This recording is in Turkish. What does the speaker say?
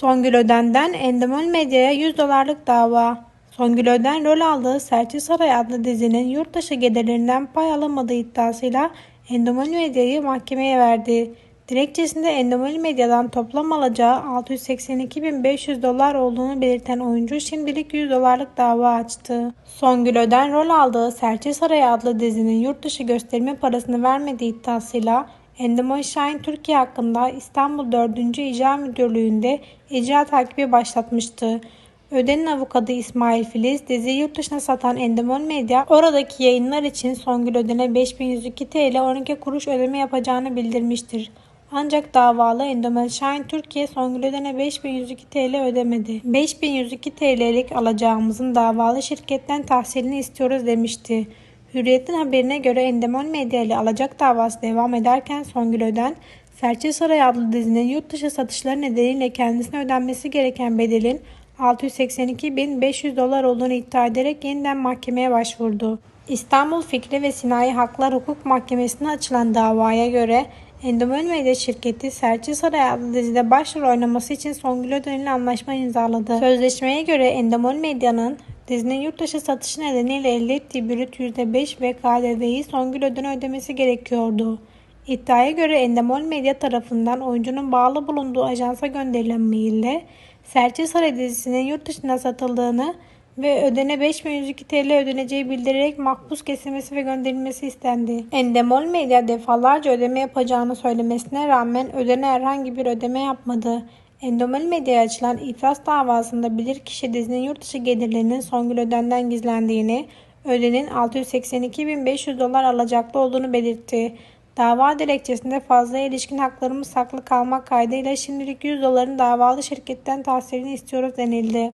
Songül Öden'den Endemol Medya'ya 100 dolarlık dava. Songül Öden rol aldığı Serçe Saray adlı dizinin yurt dışı gelirlerinden pay alamadığı iddiasıyla Endemol Medya'yı mahkemeye verdi. Dilekçesinde Endemol Medya'dan toplam alacağı 682.500 dolar olduğunu belirten oyuncu şimdilik 100 dolarlık dava açtı. Songül Öden rol aldığı Serçe Saray adlı dizinin yurt dışı gösterime parasını vermediği iddiasıyla Endemol Şahin Türkiye hakkında İstanbul 4. İcra Müdürlüğü'nde icra takibi başlatmıştı. Öden'in avukatı İsmail Filiz, diziyi yurt dışına satan Endemol Medya, oradaki yayınlar için Songül Öden'e 5102 TL 12 kuruş ödeme yapacağını bildirmiştir. Ancak davalı Endemol Şahin Türkiye Songül Öden'e 5102 TL ödemedi. 5102 TL'lik alacağımızın davalı şirketten tahsilini istiyoruz demişti. Hürriyet'in haberine göre Endemol Medya ile alacak davası devam ederken Songül Öden, Serçe Saray adlı dizinin yurt dışı satışları nedeniyle kendisine ödenmesi gereken bedelin 682.500 dolar olduğunu iddia ederek yeniden mahkemeye başvurdu. İstanbul Fikri ve Sinayi Haklar Hukuk Mahkemesi'ne açılan davaya göre Endemol Medya şirketi Serçe Saray adlı dizide başrol oynaması için Songül Öden ile anlaşma imzaladı. Sözleşmeye göre Endemol Medya'nın dizinin yurt dışı satışı nedeniyle elde ettiği brüt %5 ve KDV'yi Songül Öden'e ödemesi gerekiyordu. İddiaya göre Endemol Medya tarafından oyuncunun bağlı bulunduğu ajansa gönderilen maille Serçe Saray dizisinin yurt dışına satıldığını ve ödene 5102 TL ödeneceği bildirerek makbuz kesilmesi ve gönderilmesi istendi. Endemol Medya defalarca ödeme yapacağını söylemesine rağmen ödene herhangi bir ödeme yapmadı. Endemol Medya'ya açılan iflas davasında bilirkişi dizinin yurt dışı gelirlerinin Songül Öden'den gizlendiğini, ödenin 682.500 dolar alacaklı olduğunu belirtti. Dava dilekçesinde fazla ilişkin haklarımız saklı kalmak kaydıyla şimdilik 100 doların davalı şirketten tahsilini istiyoruz denildi.